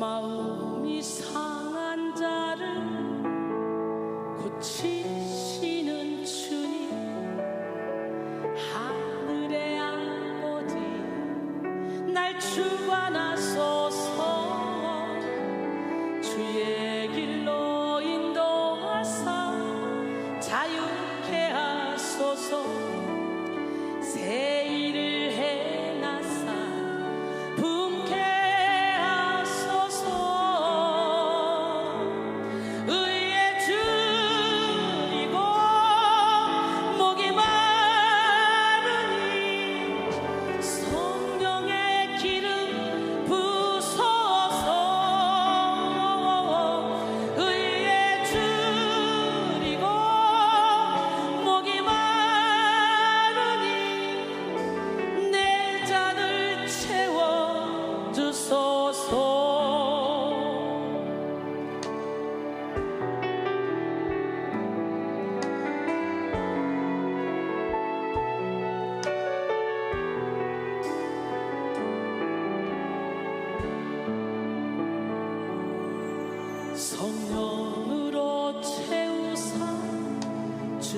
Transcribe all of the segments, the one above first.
마음이 상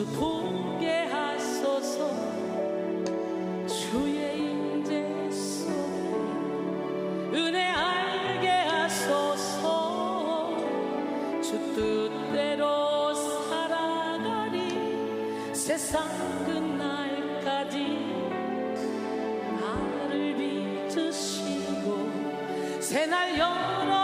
주 보게 하소서. 주의 임재 속에 은혜 알게 하소서. 주 뜻대로 살아가리. 세상 끝날까지 나를 믿으시고 새날 열어주소서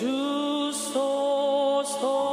Two oh, so oh.